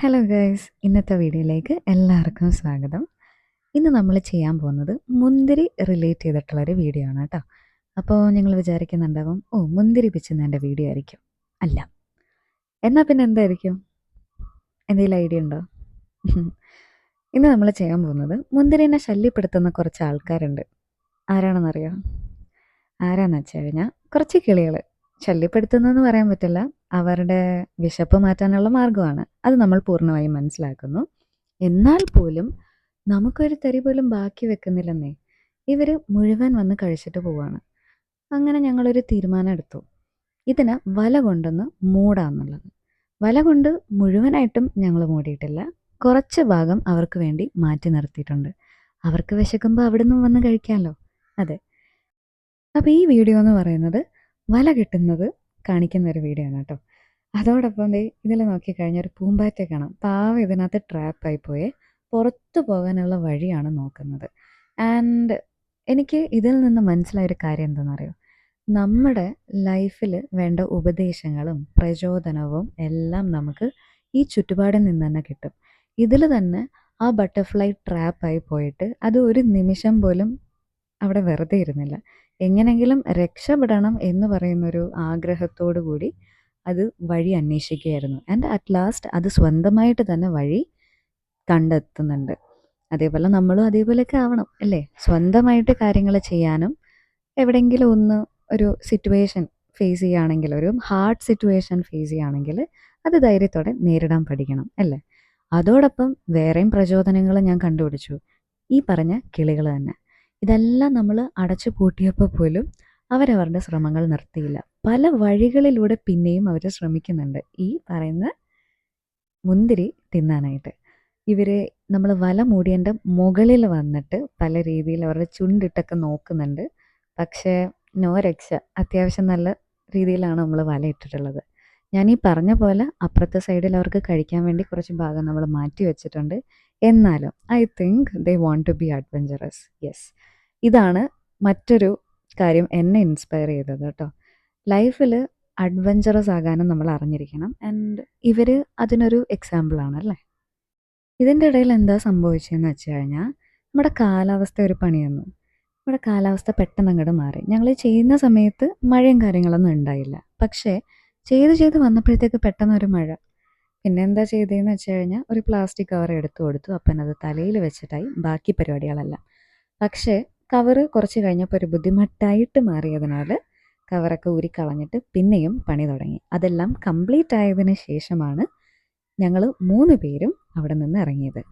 Hello guys ഇന്നത്തെ വീഡിയോയിലേക്ക് എല്ലാവർക്കും സ്വാഗതം. ഇന്ന് നമ്മൾ ചെയ്യാൻ പോകുന്നത് മുന്തിരി റിലേറ്റ് ചെയ്തിട്ടുള്ളൊരു വീഡിയോ ആണ് കേട്ടോ. അപ്പോൾ നിങ്ങൾ വിചാരിക്കുന്നുണ്ടാവും ഓ മുന്തിരി പിച്ചുന്നതിന്റെ വീഡിയോ ആയിരിക്കും. അല്ല. എന്നാൽ പിന്നെ എന്തായിരിക്കും? എന്തെങ്കിലും ഐഡിയ ഉണ്ടോ? ഇന്ന് നമ്മൾ ചെയ്യാൻ പോകുന്നത് മുന്തിരിനെ ശല്യപ്പെടുത്തുന്ന കുറച്ച് ആൾക്കാരുണ്ട്. ആരാണെന്നറിയോ? ആരാന്ന് വെച്ച് കഴിഞ്ഞാൽ കുറച്ച് കിളികൾ ശല്യപ്പെടുത്തുന്നതെന്ന് പറയാൻ പറ്റില്ല. അവരുടെ വിശപ്പ് മാറ്റാനുള്ള മാർഗമാണ്. അത് നമ്മൾ പൂർണമായും മനസ്സിലാക്കുന്നു. എന്നാൽ പോലും നമുക്കൊരു തരി പോലും ബാക്കി വെക്കുന്നില്ലെന്നേ. ഇവർ മുഴുവൻ വന്ന് കഴിച്ചിട്ട് പോവാണ്. അങ്ങനെ ഞങ്ങളൊരു തീരുമാനം എടുത്തു ഇതിന് വല കൊണ്ടൊന്ന് മൂടാന്നുള്ളത്. വല കൊണ്ട് മുഴുവനായിട്ടും ഞങ്ങൾ മൂടിയിട്ടില്ല. കുറച്ച് ഭാഗം അവർക്ക് വേണ്ടി മാറ്റി നിർത്തിയിട്ടുണ്ട്. അവർക്ക് വിശക്കുമ്പോൾ അവിടെ നിന്ന് വന്ന് കഴിക്കാമല്ലോ അതെ. അപ്പോൾ ഈ വീഡിയോ എന്ന് പറയുന്നത് വല കിട്ടുന്നത് കാണിക്കുന്ന ഒരു വീഡിയോ ആണ് കേട്ടോ. അതോടൊപ്പം ദേ ഇതിൽ നോക്കിക്കഴിഞ്ഞാൽ ഒരു പൂമ്പാറ്റ കാണാം. പാവ ഇതിനകത്ത് ട്രാപ്പായി പോയി. പുറത്തു പോകാനുള്ള വഴിയാണ് നോക്കുന്നത്. ആൻഡ് എനിക്ക് ഇതിൽ നിന്ന് മനസ്സിലായ ഒരു കാര്യം എന്താണെന്നറിയോ? നമ്മുടെ ലൈഫിൽ വേണ്ട ഉപദേശങ്ങളും പ്രചോദനവും എല്ലാം നമുക്ക് ഈ ചുറ്റുപാടിൽ നിന്ന് തന്നെ കിട്ടും. ഇതിൽ തന്നെ ആ ബട്ടർഫ്ലൈ ട്രാപ്പായി പോയിട്ട് അത് ഒരു നിമിഷം പോലും അവിടെ വെറുതെ ഇരുന്നില്ല. എങ്ങനെങ്കിലും രക്ഷപ്പെടണം എന്ന് പറയുന്നൊരു ആഗ്രഹത്തോടു കൂടി അത് വഴി അന്വേഷിക്കുകയായിരുന്നു. ആൻഡ് അറ്റ് ലാസ്റ്റ് അത് സ്വന്തമായിട്ട് തന്നെ വഴി കണ്ടെത്തുന്നുണ്ട്. അതേപോലെ നമ്മളും അതേപോലെയൊക്കെ ആവണം അല്ലേ? സ്വന്തമായിട്ട് കാര്യങ്ങൾ ചെയ്യാനും എവിടെയെങ്കിലും ഒന്ന് ഒരു സിറ്റുവേഷൻ ഫേസ് ചെയ്യുകയാണെങ്കിൽ ഒരു ഹാർഡ് സിറ്റുവേഷൻ ഫേസ് ചെയ്യുകയാണെങ്കിൽ അത് ധൈര്യത്തോടെ നേരിടാൻ പഠിക്കണം അല്ലേ? അതോടൊപ്പം വേറെയും പ്രചോദനങ്ങൾ ഞാൻ കണ്ടുപിടിച്ചു. ഈ പറഞ്ഞ കിളികൾ തന്നെ. ഇതെല്ലാം നമ്മൾ അടച്ചു പൂട്ടിയപ്പോൾ പോലും അവരവരുടെ ശ്രമങ്ങൾ നിർത്തിയില്ല. പല വഴികളിലൂടെ പിന്നെയും അവർ ശ്രമിക്കുന്നുണ്ട്. ഈ പറയുന്ന മുന്തിരി തിന്നാനായിട്ട്. ഇവർ നമ്മൾ വല മൂടിയന്റെ മുകളിൽ വന്നിട്ട് പല രീതിയിൽ അവരുടെ ചുണ്ടിട്ടൊക്കെ നോക്കുന്നുണ്ട്. പക്ഷേ നോ രക്ഷ. അത്യാവശ്യം നല്ല രീതിയിലാണ് നമ്മൾ വല ഇട്ടിട്ടുള്ളത്. ഞാൻ ഈ പറഞ്ഞ പോലെ അപ്പുറത്തെ സൈഡിൽ അവർക്ക് കഴിക്കാൻ വേണ്ടി കുറച്ച് ഭാഗം നമ്മൾ മാറ്റി വെച്ചിട്ടുണ്ട്. എന്നാലും I think they want to be adventurous yes ഇതാണ് മറ്റൊരു കാര്യം എന്നെ ഇൻസ്പയർ ചെയ്തത് കേട്ടോ. ലൈഫിൽ അഡ്വഞ്ചറസ് ആകാനും നമ്മൾ അറിഞ്ഞിരിക്കണം. ആൻഡ് ഇവർ അതിനൊരു എക്സാമ്പിളാണ് അല്ലേ? ഇതിന്റെ ഇടയിൽ എന്താ സംഭവിച്ചതെന്ന് വെച്ച് കഴിഞ്ഞാൽ നമ്മുടെ കാലാവസ്ഥ ഒരു പണി തന്നു നമ്മുടെ കാലാവസ്ഥ പെട്ടെന്ന് അങ്ങോട്ട് മാറി. ഞങ്ങൾ ചെയ്യുന്ന സമയത്ത് മഴയും കാര്യങ്ങളൊന്നും ഉണ്ടായില്ല. പക്ഷേ ചെയ്ത് ചെയ്ത് വന്നപ്പോഴത്തേക്ക് പെട്ടെന്ന് ഒരു മഴ. പിന്നെ എന്താ ചെയ്തതെന്ന് വെച്ച് കഴിഞ്ഞാൽ ഒരു പ്ലാസ്റ്റിക് കവർ എടുത്തു കൊടുത്തു. അപ്പം അത് തലയിൽ വെച്ചിട്ടായി. ബാക്കി പരിപാടികളെല്ലാം. പക്ഷേ കവറ് കുറച്ച് കഴിഞ്ഞപ്പോൾ ഒരു ബുദ്ധിമുട്ടായിട്ട് മാറിയതിനാൽ കവറൊക്കെ ഊരിക്കളഞ്ഞിട്ട് പിന്നെയും പണി തുടങ്ങി. അതെല്ലാം കംപ്ലീറ്റ് ആയതിനു ശേഷമാണ് ഞങ്ങൾ മൂന്ന് പേരും അവിടെ നിന്ന് ഇറങ്ങിയത്.